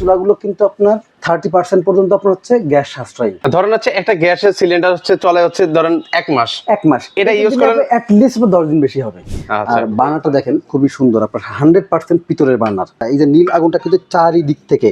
চুলাগুলো কিন্তু আপনার thirty percent পর্যন্ত আপনার হচ্ছে গ্যাস সাশ্রয়ী। ধরেন হচ্ছে একটা গ্যাসের সিলিন্ডার হচ্ছে চলে হচ্ছে ধরেন এক মাস। এক মাস। এটা করেন- অ্যাট দশ দিন বেশি হবে। আচ্ছা। আর বার্নারটা দেখেন খুবই সুন্দর আপনার হান্ড্রেড পার্সেন্ট পিতলের বার্নার এই যে নীল আগুনটা কিন্তু চারিদিক থেকে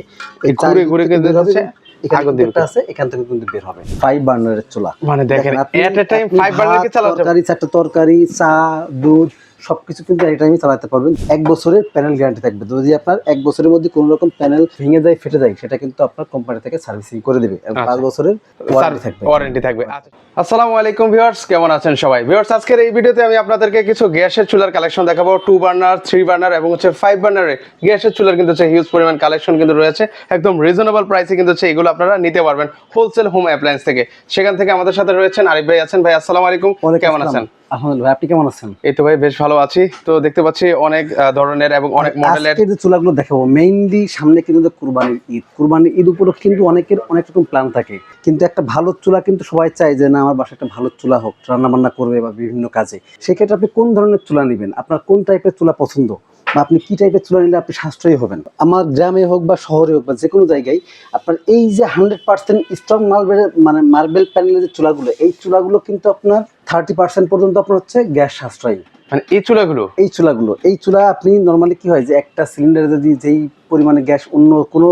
ঘুরে ঘুরে হচ্ছে এবং এখানে আগুন কিন্তু দিবে। একটা আছে এখান থেকে কিন্তু বের হবে। ফাইভ বার্নারের চুলা। মানে দেখেন at a time five burner চালাতে তরকারি চারটা তরকারি চা দুধ সবকিছু কিন্তু এই টাইমে চালাতে পারবেন। এক বছরের প্যানেল গ্যারান্টি থাকবে। যদি আপনার এক বছরের মধ্যে কোনো রকম প্যানেল ভেঙে যায় ফেটে যায় সেটা কিন্তু আপনার কোম্পানি থেকে সার্ভিসিং করে দেবে। এবং পাঁচ আচ্ছা। বছরের ওয়ারেন্টি থাকবে। ওয়ারেন্টি থাকবে। আচ্ছা। আসসালামু আলাইকুম ভিউয়ার্স কেমন আছেন সবাই? ভিউয়ার্স আজকের এই ভিডিওতে আমি আপনাদেরকে কিছু গ্যাসের চুলার কালেকশন দেখাবো। টু বার্নার থ্রি বার্নার এবং হচ্ছে ফাইভ বার্নারের গ্যাসের চুলার কিন্তু হচ্ছে হিউজ পরিমাণ কালেকশন কিন্তু রয়েছে। একদম রিজনেবল প্রাইসে কিন্তু হচ্ছে এগুলো আপনারা নিতে পারবেন হোলসেল হোম অ্যাপ্লায়েন্স থেকে। সেখান থেকে আমাদের সাথে রয়েছেন আরিফ ভাই আছেন। ভাই আসসালামু আলাইকুম। কেমন আছেন? আলহামদুলিল্লাহ ভাই, আপনি কেমন আছেন? এই তো ভাই বেশ ভালো আছি। তো দেখতে পাচ্ছি অনেক ধরনের এবং অনেক মডেলের আজকে যে চুলাগুলো দেখাবো মেইনলি সামনে কিন্তু কুরবানির ঈদ। কুরবানির ঈদ উপলক্ষে কিন্তু অনেকের অনেক রকম প্ল্যান থাকে। কিন্তু একটা ভালো চুলা কিন্তু সবাই চায় যে না আমার বাসায় একটা ভালো চুলা হোক রান্না বান্না করবে বা বিভিন্ন কাজে। সেক্ষেত্রে আপনি কোন ধরনের চুলা নেবেন? আপনার কোন টাইপের চুলা পছন্দ? বা আপনি কি টাইপের চুলা নিলে আপনি সাশ্রয়ী হবেন? আমার গ্রামে হোক বা শহরে হোক বা যে কোনো জায়গায় আপনার এই যে হান্ড্রেড পার্সেন্ট স্ট্রং মার্বেল মানে মার্বেল প্যানেলের যে চুলাগুলো এই চুলাগুলো কিন্তু আপনার থার্টি পার্সেন্ট পর্যন্ত আপনার হচ্ছে গ্যাস সাশ্রয়ী। মানে এই চুলাগুলো? এই চুলাগুলো। এই চুলা আপনি নর্মালি কি হয় যে একটা সিলিন্ডারে যদি যেই পরিমাণে গ্যাস অন্য কোনো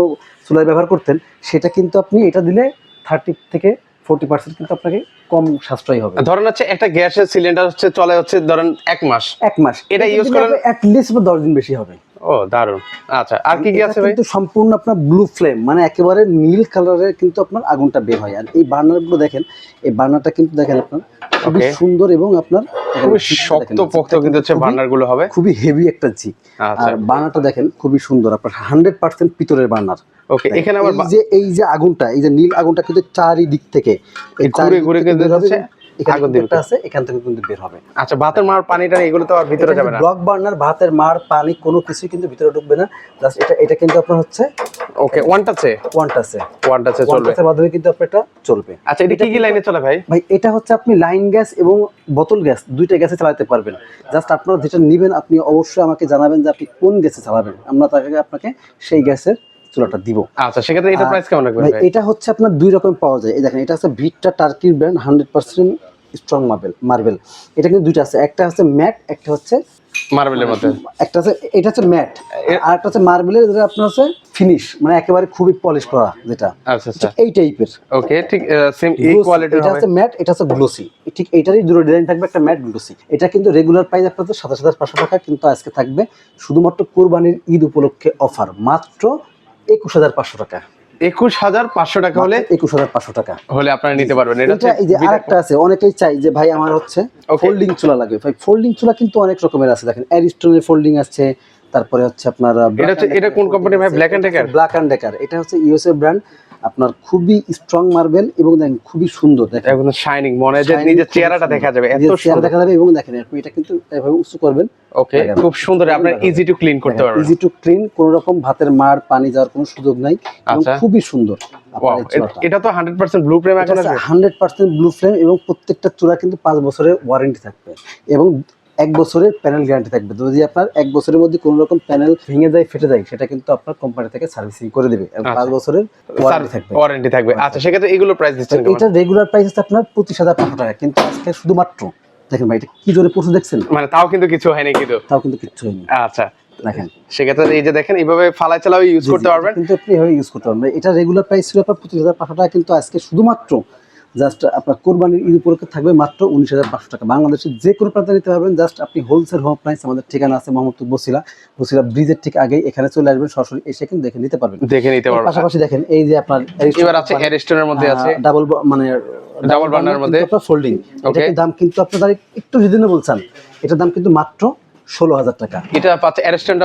চুলায় ব্যবহার করতেন সেটা কিন্তু আপনি এটা দিলে থার্টি থেকে ফোর্টি পার্সেন্ট কিন্তু আপনাকে কম সাশ্রয়ী হবে। ধরেন হচ্ছে একটা গ্যাসের সিলিন্ডার হচ্ছে চলে হচ্ছে ধরেন এক মাস। এক মাস। এটা ইউজ করেন- অ্যাট লিস্ট দশ দিন বেশি হবে। ও দারুণ আচ্ছা আর কি কি আছে ভাই? কিন্তু সম্পূর্ণ আপনার ব্লু ফ্লেম মানে একেবারে নীল কালারের কিন্তু আপনার আগুনটা বের হয়। আর এই বার্নারগুলো দেখেন এই বার্নারটা কিন্তু দেখেন আপনার খুবই সুন্দর এবং আপনার খুবই শক্ত পোক্ত কিন্তু হচ্ছে খুবই- বার্নারগুলো হবে। খুবই হেভি একটা জিক আচ্ছা। আর বার্নারটা দেখেন খুবই সুন্দর আপনার হান্ড্রেড পার্সেন্ট পিতলের বার্নার। ওকে এখানে আবার এই যে এই যে আগুনটা এই যে নীল আগুনটা কিন্তু চারিদিক থেকে ঘুরে ঘুরে থেকে কিন্তু বের হবে হচ্ছে এবং এখানে আগুন কিন্তু আছে এখান থেকে কিন্তু বের হবে। আচ্ছা ভাতের মার পানিটা এগুলো তো আর ভিতরে যাবে না। ব্লক বার্নার ভাতের মার পানি কোনো কিছুই কিন্তু ভিতরে ঢুকবে না। জাস্ট এটা এটা কিন্তু আপনার হচ্ছে ওকে ওয়ান টাচে ওয়ান টাচে ওয়ান টাচে চলবে। টাচের মাধ্যমে কিন্তু আপনার এটা চলবে। আচ্ছা এটা কি কি লাইনে চলে ভাই? ভাই এটা হচ্ছে আপনি লাইন গ্যাস এবং বোতল গ্যাস দুইটা গ্যাসে চালাতে পারবেন। জাস্ট আপনারা যেটা নেবেন আপনি অবশ্যই আমাকে জানাবেন যে আপনি কোন গ্যাসে চালাবেন। আমরা তাকে আপনাকে সেই গ্যাসের চুলাটা দিব। আচ্ছা সেক্ষেত্রে এটা প্রাইস কেমন রাখবেন এটা হচ্ছে আপনার দুই রকম পাওয়া যায়। এই দেখেন এটা হচ্ছে ভিটটা টার্কির brand hundred percent strong marble marble এটা কিন্তু দুইটা আছে। একটা হচ্ছে ম্যাট একটা হচ্ছে মার্বেলের মধ্যে। একটা হচ্ছে এটা হচ্ছে ম্যাট আর একটা হচ্ছে মার্বেলের যেটা আপনার হচ্ছে ফিনিশ মানে একেবারে খুবই পলিশ করা যেটা। আচ্ছা আচ্ছা। এই টাইপের ওকে ঠিক সেম এই কোয়ালিটির এটা হচ্ছে ম্যাট এটা হচ্ছে গ্লোসি ঠিক এইটারই দুটো ডিজাইন থাকবে একটা ম্যাট গ্লোসি এটা কিন্তু রেগুলার প্রাইস আপনাদের সাতাশ হাজার পাঁচশো টাকা কিন্তু আজকে থাকবে শুধুমাত্র কোরবানির ঈদ উপলক্ষে অফার মাত্র একুশ হাজার পাঁচশো টাকা। একুশ হাজার পাঁচশো টাকা হলে একুশ হাজার পাঁচশো টাকা। হলে আপনারা নিতে পারবেন। এটা এটা এই যে আরেকটা আছে অনেকেই চাই যে ভাই আমার হচ্ছে. ফোল্ডিং চুলা লাগবে। ভাই ফোল্ডিং চুলা কিন্তু অনেক রকমের আছে। দেখেন অ্যারিস্টনের ফোল্ডিং আছে তারপরে হচ্ছে আপনার এটা হচ্ছে- এটা কোন কোম্পানি ভাই? Black and Decker Black and Decker এটা হচ্ছে ইউএসএ ব্র্যান্ড আপনার খুবই স্ট্রং মার্বেল এবং দেখেন খুবই সুন্দর দেখেন। একদম শাইনিং মনে যে নিজের চেহারাটা দেখা যাবে এত সুন্দর। দেখা যাবে এবং দেখেন আপনি এটা কিন্তু এভাবে উঁচু করবেন। ওকে খুব সুন্দর আপনার ইজি টু ক্লিন করতে পারবেন। ইজি টু ক্লিন কোনো রকম ভাতের মার পানি যাওয়ার কোনো সুযোগ নাই এবং আচ্ছা। খুবই সুন্দর। এটা তো হান্ড্রেড পার্সেন্ট ব্লু প্রেম এখন আসবে হান্ড্রেড পার্সেন্ট ব্লু ফ্লেম এবং প্রত্যেকটা চূড়া কিন্তু পাঁচ বছরের ওয়ারেন্টি থাকবে। এবং এক বছরের প্যানেল গ্যারান্টি থাকবে। যদি আপনার এক বছরের মধ্যে কোনো রকম প্যানেল ভেঙে যায় ফেটে যায় সেটা কিন্তু আপনার কোম্পানি থেকে সার্ভিসিং করে দেবে এবং পাঁচ আচ্ছা। বছরের ওয়ারেন্টি থাকবে। ওয়ারেন্টি থাকবে। আচ্ছা সেক্ষেত্রে এগুলো প্রাইস দিচ্ছেন? এটা রেগুলার প্রাইস আছে আপনার পঁচিশ হাজার পাঁচশো টাকা। কিন্তু আজকে শুধুমাত্র দেখেন ভাই এটা কি জোরে পশু দেখছেন? মানে তাও কিন্তু কিছু হয়নি কিন্তু। তাও কিন্তু কিছু হয়নি। আচ্ছা। দেখেন। সেক্ষেত্রে এই যে দেখেন এইভাবে ফালাই চালাও ইউজ করতে জি, পারবেন। কিন্তু আপনি ইউজ করতে পারবেন এটা রেগুলার প্রাইস ছিল আপনার পঁচিশ হাজার পাঁচশো টাকা কিন্তু আজকে শুধুমাত্র জাস্ট আপনার কোরবানির ঈদ উপলক্ষে থাকবে মাত্র উনিশ হাজার পাঁচশো টাকা। বাংলাদেশের যে কোনো প্রান্তে নিতে পারবেন। জাস্ট আপনি হোলসেল হোম প্রাইস আমাদের ঠিকানা আছে মোহাম্মদপুর বসিলা। বসিলা ব্রিজের ঠিক আগেই এখানে চলে আসবেন। সরাসরি এসে কিন্তু দেখে নিতে পারবেন। দেখে নিতে পারবেন। পাশাপাশি দেখেন এই যে আপনার এবার আছে এরিস্টনের মধ্যে আছে। ডাবল মানে burner এর মধ্যে। ফোল্ডিং. এটার দাম কিন্তু আপনার একটু রিজনেবল চান। এটার দাম কিন্তু মাত্র ষোলো হাজার টাকা। এটা পাচ্ছে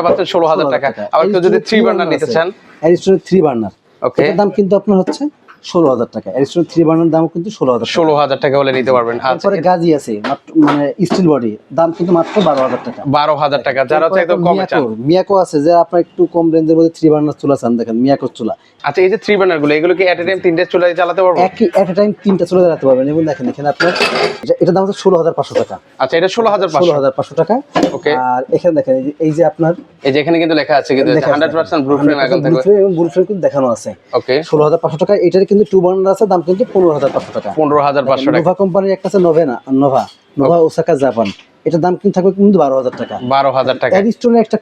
পাচ্ছে ষোলো হাজার টাকা। আবার কেউ যদি থ্রি বার্নার নিতে চান। অ্যারিস্টনের থ্রি বার্নার ওকে এটার দাম কিন্তু আপনার হচ্ছে ষোলো হাজার টাকা। অ্যারিস্টন থ্রি বার্নার দাম কিন্তু ষোলো হাজার ষোলো হাজার টাকা হলে নিতে পারবেন। আচ্ছা তারপরে গাজি আছে মানে স্টিল বডি দাম কিন্তু মাত্র বারো হাজার টাকা। বারো হাজার টাকা যারা হচ্ছে একদম কমে চান। মিয়াকো আছে যে আপনার একটু কম রেঞ্জের মধ্যে থ্রি বার্নার চুলা চান দেখেন মিয়াকো চুলা। আচ্ছা এই যে থ্রি বার্নারগুলো এগুলো কি এট এ টাইম তিনটে চুলাই চালাতে পারব? একই এট এ টাইম তিনটা চুলা জ্বালাতে পারবেন। এবং দেখেন এখানে আপনার এটা- দাম হচ্ছে ষোলো হাজার পাঁচশো টাকা। আচ্ছা এটা ষোলো হাজার ষোলো হাজার পাঁচশো টাকা। ওকে। আর এখানে দেখেন এই যে- আপনার এই যে এখানে কিন্তু লেখা আছে কিন্তু হান্ড্রেড পার্সেন্ট ব্লু ফ্রেম এখন থেকে। ব্লু এবং ব্লু ফ্রেম কিন্তু দেখানো আছে। ওকে। ষোলো হাজার পাঁচশো টাকা এটার কিন্তু টু বার্নার আছে দাম কিন্তু পনেরো হাজার পাঁচশো টাকা। পনেরো হাজার পাঁচশো টাকা নোভা কোম্পানির একটা আছে নোভেনা নোভা নোভা ওসাকা জাপান এটার দাম কিন্তু থাকবে কিন্তু বারো হাজার টাকা। বারো হাজার টাকা। অ্যারিস্টনের একটা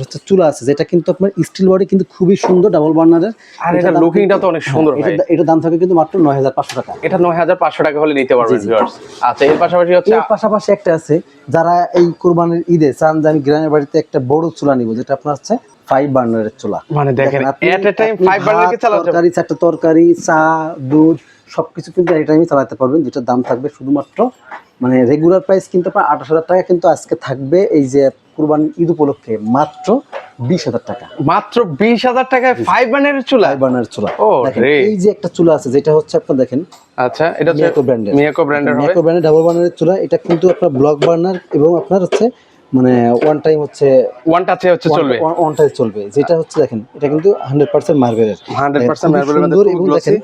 হচ্ছে চুলা আছে যেটা কিন্তু আপনার স্টিল বডি কিন্তু খুবই সুন্দর ডাবল বার্নারের আর এটা লুকিংটা তো অনেক সুন্দর ভাই। এটা এটার দাম থাকে কিন্তু মাত্র নয় হাজার পাঁচশো টাকা। এটা নয় হাজার পাঁচশো টাকা হলে নিতে পারবেন ভিউয়ার্স আচ্ছা এর পাশাপাশি হচ্ছে এর পাশাপাশি একটা আছে যারা এই কোরবানির ঈদে চান যে আমি গ্রামের বাড়িতে একটা বড় চুলা নিব যেটা আপনার হচ্ছে ফাইভ বার্নারের চুলা। মানে দেখেন at a time five burner কি চালাতে তরকারি চারটা তরকারি চা দুধ সবকিছু কিন্তু চালাতে পারবেন যেটার দাম থাকবে শুধুমাত্র মানে রেগুলার প্রাইস কিন্তু আঠাশ হাজার টাকা কিন্তু আজকে থাকবে এই যে কুরবানি ঈদ উপলক্ষে মাত্র বিশ হাজার টাকা। মাত্র বিশ হাজার টাকায় ফাইভ বার্নারের চুলা? ফাইভ বার্নার চুলা। এই যে একটা চুলা আছে যেটা হচ্ছে আপনার দেখেন আচ্ছা এটা মিয়াকো ব্র্যান্ডের মিয়াকো ব্র্যান্ডের মিয়াকো ব্র্যান্ডের ডাবল বার্নারের চুলা এটা কিন্তু আপনার ব্লক বার্নার এবং আপনার হচ্ছে মানে ওয়ান টাইম হচ্ছে ওয়ান টাচে হচ্ছে চলবে। ওয়ান টাইম চলবে। যেটা হচ্ছে দেখেন এটা কিন্তু হান্ড্রেড পার্সেন্ট মার্বেলের 100% মার্বেলের মধ্যে এবং দেখেন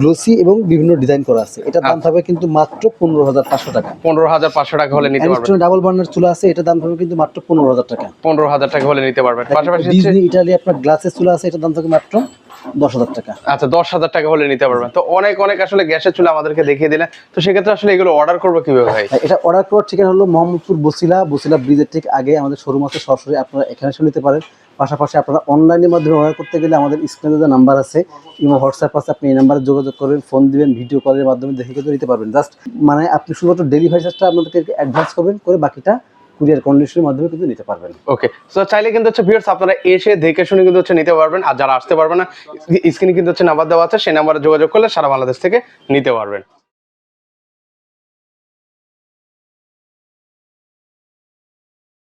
গ্লোসি এবং বিভিন্ন ডিজাইন করা আছে। এটার দাম থাকবে কিন্তু মাত্র পনেরো হাজার পাঁচশো টাকা। পনেরো হাজার পাঁচশো টাকা হলে নিতে পারবেন। অ্যারিস্টন ডাবল বার্নার চুলা আছে এটা দাম থাকবে কিন্তু মাত্র পনেরো হাজার টাকা। পনেরো হাজার টাকা হলে নিতে পারবেন। পাশাপাশি হচ্ছে ডিজনি ইটালি আপনার গ্লাসের চুলা আছে এটার দাম থাকবে মাত্র দশ হাজার টাকা। আচ্ছা দশ হাজার টাকা হলে নিতে পারবেন। তো অনেক অনেক আসলে গ্যাসের চুলা আমাদেরকে দেখিয়ে দিলেন। তো সেক্ষেত্রে আসলে এগুলো অর্ডার করব কীভাবে ভাই? এটা অর্ডার করার ঠিকানা হলো মোহাম্মদপুর বসিলা বসিলা ব্রিজের ঠিক আগে আমাদের শোরুম আছে। সরাসরি আপনারা এখানে এসে নিতে পারেন। পাশাপাশি আপনারা অনলাইনের মাধ্যমে অর্ডার করতে গেলে আমাদের স্ক্রিনে যে নাম্বার আছে ইমো হোয়াটসঅ্যাপ আছে আপনি এই নাম্বারে যোগাযোগ করবেন ফোন দিবেন ভিডিও কলের মাধ্যমে দেখে নিতে পারবেন। জাস্ট মানে আপনি শুধুমাত্র ডেলিভারি চার্জটা আপনাদেরকে অ্যাডভান্স করবেন করে বাকিটা কুরিয়ার কন্ডিশনের মাধ্যমে কিন্তু নিতে পারবেন। ওকে সো চাইলে কিন্তু হচ্ছে ভিউয়ার্স আপনারা এসে দেখে শুনে কিন্তু হচ্ছে নিতে পারবেন, আর যারা আসতে পারবে না, স্ক্রিনে কিন্তু হচ্ছে নাম্বার দেওয়া আছে, সেই নাম্বারে যোগাযোগ করলে সারা বাংলাদেশ থেকে নিতে পারবেন।